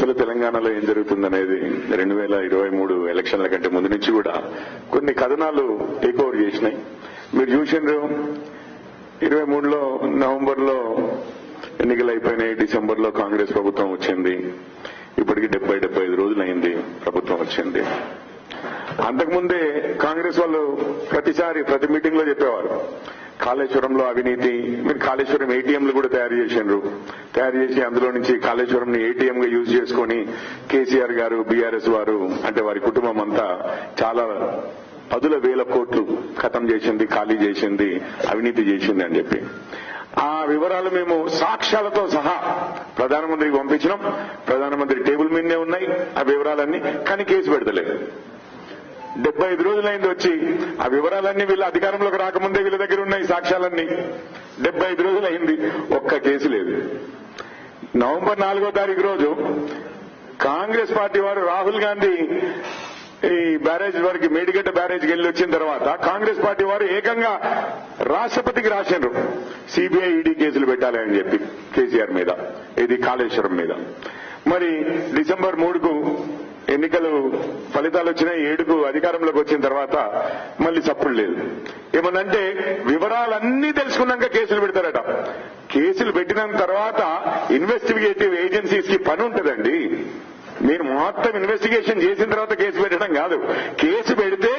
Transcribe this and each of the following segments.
అసలు తెలంగాణలో ఏం జరుగుతుందనేది రెండు వేల ఇరవై మూడు ఎలక్షన్ల కంటే ముందు నుంచి కూడా కొన్ని కథనాలు టేక్ ఓవర్ చేసినాయి. మీరు చూసిండ్రు ఇరవై మూడులో నవంబర్లో ఎన్నికలు అయిపోయినాయి డిసెంబర్లో కాంగ్రెస్ ప్రభుత్వం వచ్చింది. ఇప్పటికి డెబ్బై డెబ్బై ఐదు రోజులు అయింది ప్రభుత్వం వచ్చింది. అంతకుముందే కాంగ్రెస్ వాళ్ళు ప్రతిసారి ప్రతి మీటింగ్లో చెప్పేవారు. కాళేశ్వరంలో అవినీతి మీరు కాళేశ్వరం ఏటీఎంలు కూడా తయారు చేసిండ్రు. తయారు చేసి అందులో నుంచి కాళేశ్వరం ని ఏటీఎం గా యూజ్ చేసుకొని కేసీఆర్ గారు బీఆర్ఎస్ వారు అంటే వారి కుటుంబం అంతా చాలా పదుల వేల కోట్లు ఖతం చేసింది ఖాళీ చేసింది అవినీతి చేసింది అని చెప్పి. ఆ వివరాలు మేము సాక్ష్యాలతో సహా ప్రధానమంత్రికి పంపించినాం. ప్రధానమంత్రి టేబుల్ మీదనే ఉన్నాయి ఆ వివరాలన్నీ కానీ కేసు పెడతలేదు. డెబ్బై ఐదు రోజులైంది వచ్చి. ఆ వివరాలన్నీ వీళ్ళ అధికారంలోకి రాకముందే వీళ్ళ దగ్గర ఉన్నాయి సాక్ష్యాలన్నీ. డెబ్బై ఐదు రోజులైంది. ఒక్క కేసు లేదు. నవంబర్ నాలుగో తారీఖు రోజు కాంగ్రెస్ పార్టీ వారు రాహుల్ గాంధీ ఈ బ్యారేజ్ వరకు మేడిగడ్డ బ్యారేజ్కి వెళ్ళి వచ్చిన తర్వాత కాంగ్రెస్ పార్టీ వారు ఏకంగా రాష్ట్రపతికి రాశారు సిబిఐ ఈడీ కేసులు పెట్టాలి అని చెప్పి కేసీఆర్ మీద ఇది కాళేశ్వరం మీద. మరి డిసెంబర్ మూడుకు ఎన్నికలు ఫలితాలు వచ్చినాయి ఏడుకు అధికారంలోకి వచ్చిన తర్వాత మళ్ళీ సప్పుడు లేదు. ఏమనంటే వివరాలన్నీ తెలుసుకున్నాక కేసులు పెడతారట. కేసులు పెట్టిన తర్వాత ఇన్వెస్టిగేటివ్ ఏజెన్సీస్కి పని ఉంటుందండి. మీరు మొత్తం ఇన్వెస్టిగేషన్ చేసిన తర్వాత కేసు పెట్టడం కాదు. కేసు పెడితే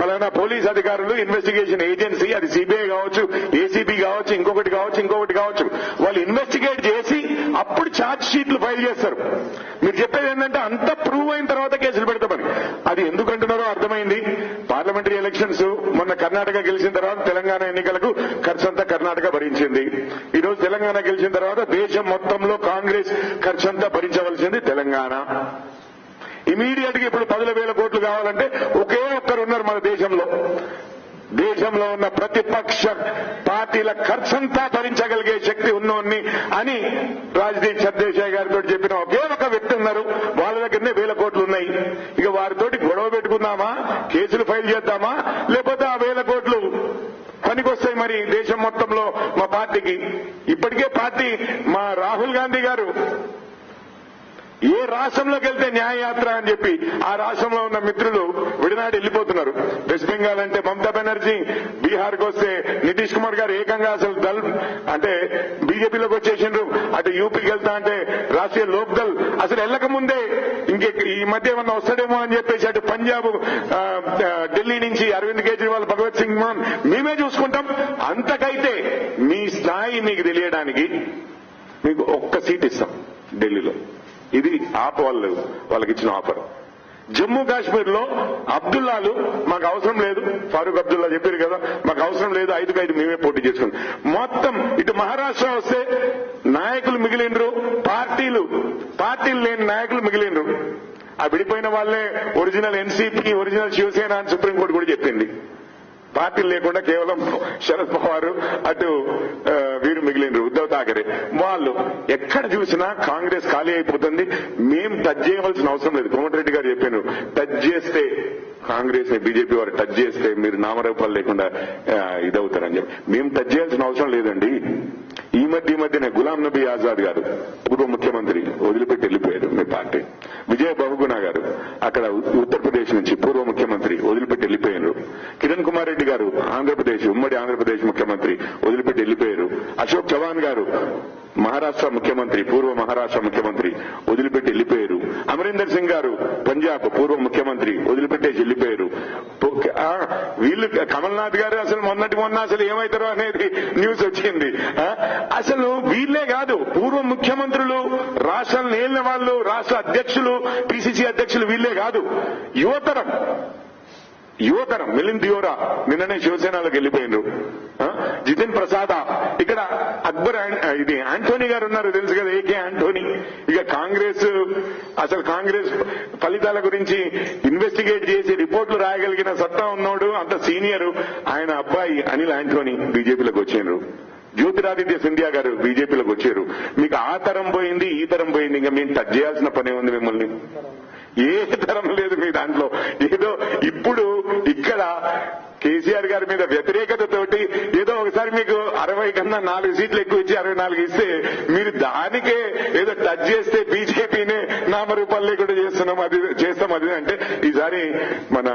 పలానా పోలీస్ అధికారులు ఇన్వెస్టిగేషన్ ఏజెన్సీ అది సిబిఐ కావచ్చు ఏసీబీ కావచ్చు ఇంకొకటి కావచ్చు ఇంకొకటి కావచ్చు వాళ్ళు ఇన్వెస్టిగేట్ చేసి అప్పుడు ఛార్జ్ షీట్లు ఫైల్ చేస్తారు. మీరు చెప్పేది ఏంటంటే అంత ప్రూవ్ అయిన తర్వాత కేసులు పెడతామని అది ఎందుకు అంటున్నారో అర్థమైంది పార్లమెంటరీ ఎలక్షన్స్ మొన్న కర్ణాటక గెలిచిన తర్వాత తెలంగాణ ఎన్నికలకు ఖర్చంతా కర్ణాటక భరించింది. ఈ రోజు తెలంగాణ గెలిచిన తర్వాత దేశం మొత్తంలో కాంగ్రెస్ ఖర్చంతా భరించవలసింది తెలంగాణ. ఇమీడియట్గా ఇప్పుడు పదుల వేల కోట్లు కావాలంటే ఒకే ఒక్కరు ఉన్నారు మన దేశంలో. దేశంలో ఉన్న ప్రతిపక్ష పార్టీల ఖర్చంతా భరించగలిగే శక్తి ఉన్నోన్ని అని రాజదీప్ సర్దేశాయ్ గారు చెప్పిన ఒకే ఒక వ్యక్తి ఉన్నారు వాళ్ళ దగ్గరనే వేల కోట్లు ఉన్నాయి ఇక వారితోటి గొడవ పెట్టుకుందామా కేసులు చేద్దామా? లేకపోతే ఆ వేల కోట్లు పనికొస్తాయి మరి దేశం మొత్తంలో మా పార్టీకి. ఇప్పటికే పార్టీ మా రాహుల్ గాంధీ గారు ఏ రాష్ట్రంలోకి వెళ్తే న్యాయయాత్ర అని చెప్పి ఆ రాష్ట్రంలో ఉన్న మిత్రులు విడినాడు వెళ్ళిపోతున్నారు. వెస్ట్ బెంగాల్ అంటే మమతా బెనర్జీ బీహార్కి వస్తే నితీష్ కుమార్ గారు ఏకంగా అసలు దల్ అంటే బీజేపీలోకి వచ్చేసిండ్రు. అటు యూపీకి వెళ్తా అంటే రాష్ట్రీయ లోక్ దల్ అసలు వెళ్ళక ముందే ఇంకే ఈ మధ్య ఏమన్నా వస్తాడేమో అని చెప్పేసి అటు పంజాబ్ ఢిల్లీ నుంచి అరవింద్ కేజ్రీవాల్ భగవత్ సింగ్ మాన్ మేమే చూసుకుంటాం. అంతకైతే మీ స్థాయి మీకు తెలియడానికి మీకు ఒక్క సీట్ ఇస్తాం ఢిల్లీలో. ఇది ఆప్ వాళ్ళు వాళ్ళకి ఇచ్చిన ఆఫర్. జమ్మూ కాశ్మీర్లో అబ్దుల్లాలు మాకు అవసరం లేదు. ఫారూక్ అబ్దుల్లా చెప్పారు కదా మాకు అవసరం లేదు. ఐదుకు ఐదు మేమే పోటీ చేసుకుంటాం. మొత్తం ఇటు మహారాష్ట్ర వస్తే నాయకులు మిగిలినరు పార్టీలు పార్టీలు లేని నాయకులు మిగిలినరు ఆ విడిపోయిన వాళ్ళే ఒరిజినల్ ఎన్సీపీ ఒరిజినల్ శివసేన అని సుప్రీంకోర్టు కూడా చెప్పింది. పార్టీలు లేకుండా కేవలం శరద్ పవార్ అటు వీరు మిగిలిన ఉద్దవ్ థాకరే. వాళ్ళు ఎక్కడ చూసినా కాంగ్రెస్ ఖాళీ అయిపోతుంది. మేం టచ్ చేయవలసిన అవసరం లేదు. కోమటిరెడ్డి గారు చెప్పాను టచ్ చేస్తే కాంగ్రెస్ బీజేపీ వారు టచ్ చేస్తే మీరు నామరూపాలు లేకుండా ఇదవుతారని చెప్పి. మేము టచ్ చేయాల్సిన అవసరం లేదండి. ఈ మధ్య మధ్యనే గులాం నబీ ఆజాద్ గారు పూర్వ ముఖ్యమంత్రి వదిలిపెట్టి వెళ్ళిపోయారు మీ పార్టీ. విజయ బహుగుణ గారు అక్కడ ఉత్తరప్రదేశ్ నుంచి పూర్వ ముఖ్యమంత్రి వదిలిపెట్టి వెళ్ళిపోయారు. కిరణ్ కుమార్ రెడ్డి గారు ఆంధ్రప్రదేశ్ ఉమ్మడి ఆంధ్రప్రదేశ్ ముఖ్యమంత్రి వదిలిపెట్టి వెళ్ళిపోయారు. అశోక్ చవాన్ గారు మహారాష్ట్ర ముఖ్యమంత్రి పూర్వ మహారాష్ట్ర ముఖ్యమంత్రి వదిలిపెట్టి వెళ్ళిపోయారు. అమరీందర్ సింగ్ గారు పంజాబ్ పూర్వ ముఖ్యమంత్రి వదిలిపెట్టేసి వెళ్ళిపోయారు. ఆ, వీళ్ళు కమల్నాథ్ గారు అసలు మొన్నటి మొన్న అసలు ఏమవుతారో అనేది న్యూస్ వచ్చింది. ఆ, అసలు వీళ్ళే కాదు పూర్వ ముఖ్యమంత్రులు రాష్ట్రాలను ఏలిన వాళ్ళు రాష్ట్ర అధ్యక్షులు పిసిసి అధ్యక్షులు వీళ్ళే కాదు. యువతరం. యువతరం. మిలింద్ దియోరా నిన్ననే శివసేనలోకి వెళ్ళిపోయిండ్రు జితిన్ ప్రసాద. ఇక్కడ అక్బర్ ఇది ఆంటోనీ గారు ఉన్నారు తెలుసు కదా ఏకే ఆంటోనీ. ఇక కాంగ్రెస్ అసలు కాంగ్రెస్ ఫలితాల గురించి ఇన్వెస్టిగేట్ చేసి రిపోర్ట్లు రాయగలిగిన సత్తా ఉన్నోడు అంత సీనియర్ ఆయన అబ్బాయి అనిల్ ఆంటోనీ బీజేపీలోకి వచ్చిండ్రు. జ్యోతిరాదిత్య సింధియా గారు బీజేపీలోకి వచ్చారు. మీకు ఆ తరం పోయింది ఈ తరం పోయింది ఇంకా మేము టచ్ చేయాల్సిన పని ఉంది మిమ్మల్ని. ఏ తరం లేదు మీ దాంట్లో. ఏదో ఇప్పుడు ఇక్కడ కేసీఆర్ గారి మీద వ్యతిరేకతతోటి ఏదో ఒకసారి మీకు అరవై కన్నా నాలుగు సీట్లు ఎక్కువ ఇచ్చి అరవై నాలుగు ఇస్తే మీరు దానికే ఏదో టచ్ చేస్తే బీజేపీనే నామరూపాలు లేకుండా చేస్తున్నాం అది చేస్తాం అది అంటే ఈసారి మన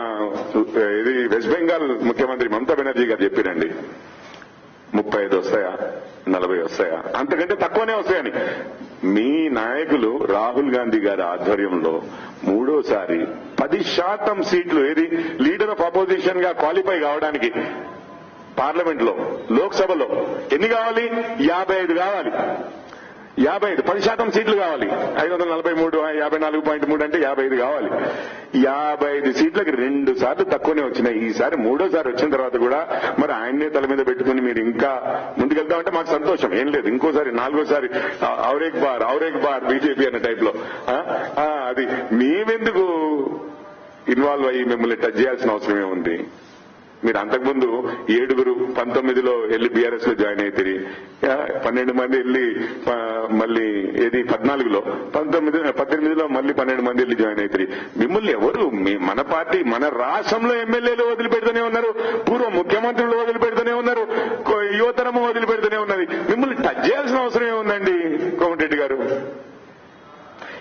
ఇది వెస్ట్ బెంగాల్ ముఖ్యమంత్రి మమతా బెనర్జీ గారు చెప్పిరండి. ముప్పై ఐదు వస్తాయా? నలభై వస్తాయా? అంతకంటే తక్కువనే వస్తాయని. మీ నాయకులు రాహుల్ గాంధీ గారి ఆధ్వర్యంలో మూడోసారి పది శాతం సీట్లు ఏది? లీడర్ ఆఫ్ అపోజిషన్గా క్వాలిఫై కావడానికి పార్లమెంట్లో లోక్సభలో ఎన్ని కావాలి? యాభై ఐదు కావాలి. యాభై ఐదు పది శాతం సీట్లు కావాలి. ఐదు వందల నలభై మూడు యాభై నాలుగు పాయింట్ మూడు అంటే యాభై ఐదు కావాలి. యాభై ఐదు సీట్లకి రెండు సార్లు తక్కువనే వచ్చినాయి. ఈసారి మూడోసారి వచ్చిన తర్వాత కూడా మరి ఆయన్నే తల మీద పెట్టుకుని మీరు ఇంకా ముందుకెళ్తామంటే మాకు సంతోషం. ఏం లేదు ఇంకోసారి నాలుగోసారి ఆ, ఔరేక్ బార్ ఔరేక్ బార్ బీజేపీ అనే టైప్లో ఆ, అది మేమెందుకు ఇన్వాల్వ్ అయ్యి మిమ్మల్ని టచ్ చేయాల్సిన అవసరమే ఉంది? మీరు అంతకుముందు ఏడుగురు పంతొమ్మిదిలో వెళ్ళి బీఆర్ఎస్లో జాయిన్ అవుతుంది పన్నెండు మంది వెళ్ళి మళ్ళీ ఏది పద్నాలుగులో? పంతొమ్మిది పద్దెనిమిదిలో మళ్ళీ పన్నెండు మంది వెళ్ళి జాయిన్ అవుతుంది మిమ్మల్ని ఎవరు మన పార్టీ మన రాష్ట్రంలో ఎమ్మెల్యేలు వదిలిపెడుతూనే ఉన్నారు. పూర్వం ముఖ్యమంత్రులు వదిలిపెడుతూనే ఉన్నారు కొ- యువతరము వదిలిపెడుతూనే ఉన్నది మిమ్మల్ని టచ్ చేయాల్సిన అవసరం ఏముందండి కోమటిరెడ్డి గారు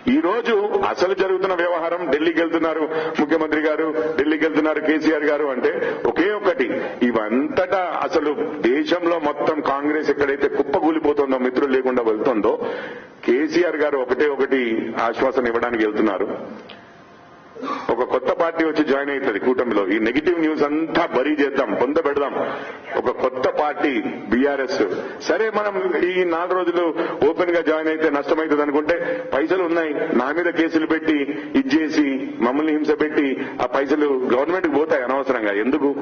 ఈ రోజు అసలు జరుగుతున్న వ్యవహారం ఢిల్లీకి వెళ్తున్నారు. ముఖ్యమంత్రి గారు ఢిల్లీకి వెళ్తున్నారు కేసీఆర్ గారు అంటే ఒకే ఒకటి ఇవంతటా అసలు దేశంలో మొత్తం కాంగ్రెస్ ఎక్కడైతే కుప్పకూలిపోతుందో మిత్రులు లేకుండా వెళ్తుందో కేసీఆర్ గారు ఒకటే ఒకటి ఆశ్వాసన ఇవ్వడానికి వెళ్తున్నారు. ఒక కొత్త పార్టీ వచ్చి జాయిన్ అవుతుంది కూటమిలో. ఈ నెగిటివ్ న్యూస్ అంతా బరీ చేద్దాం పొంద పెడదాం. ఒక కొత్త పార్టీ బీఆర్ఎస్. సరే మనం ఈ నాలుగు రోజులు ఓపెన్గా జాయిన్ అయితే నష్టమవుతుంది అనుకుంటే పైసలు ఉన్నాయి. నా మీద కేసులు పెట్టి ఇచ్చేసి మమ్మల్ని హింస పెట్టి ఆ పైసలు గవర్నమెంట్కి పోతాయి అనవసరంగా. ఎందుకు?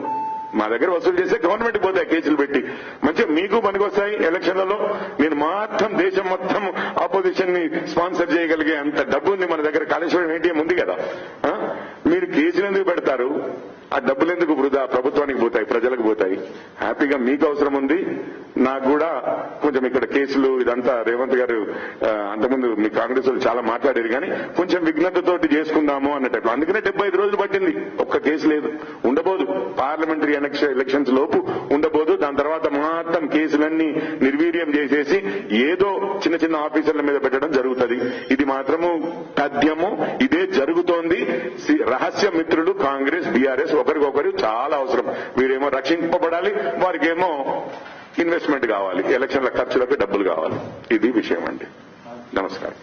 మా దగ్గర వసూలు చేస్తే గవర్నమెంట్ పోతాయి కేసులు పెట్టి. మంచిగా మీకు పనికొస్తాయి ఎలక్షన్లలో. నేను మొత్తం దేశం మొత్తం ఆపోజిషన్ని స్పాన్సర్ చేయగలిగే అంత డబ్బు ఉంది మన దగ్గర. కాళేశ్వరం ఏటీఎం ఉంది కదా. మీరు కేసులు ఎందుకు పెడతారు? ఆ డబ్బులు ఎందుకు వృధా? ప్రభుత్వానికి పోతాయి ప్రజలకు పోతాయి. హ్యాపీగా మీకు అవసరం ఉంది. నాకు కూడా కొంచెం ఇక్కడ కేసులు ఇదంతా రేవంత్ గారు అంతకుముందు మీ కాంగ్రెస్ వాళ్ళు చాలా మాట్లాడారు కానీ కొంచెం విఘ్నతతోటి చేసుకుందాము అన్న టైప్ అందుకనే డెబ్బై ఐదు రోజులు పట్టింది. ఒక్క కేసు లేదు. ఉండబోదు. పార్లమెంటరీ ఎలక్షన్స్ లోపు ఉండబోదు. దాని తర్వాత మొత్తం కేసులన్నీ నిర్వీర్యం చేసేసి ఏదో చిన్న చిన్న ఆఫీసర్ల మీద పెట్టడం జరుగుతుంది. ఇది మాత్రము తథ్యము. ఇదే జరుగుతోంది. రహస్య మిత్రులు ఎన్ఆర్ఎస్ ఒకరికొకరు చాలా అవసరం. వీరేమో రక్షింపబడాలి వారికేమో ఇన్వెస్ట్మెంట్ కావాలి ఎలక్షన్ల ఖర్చులకు డబ్బులు కావాలి. ఇది విషయం అండి నమస్కారం.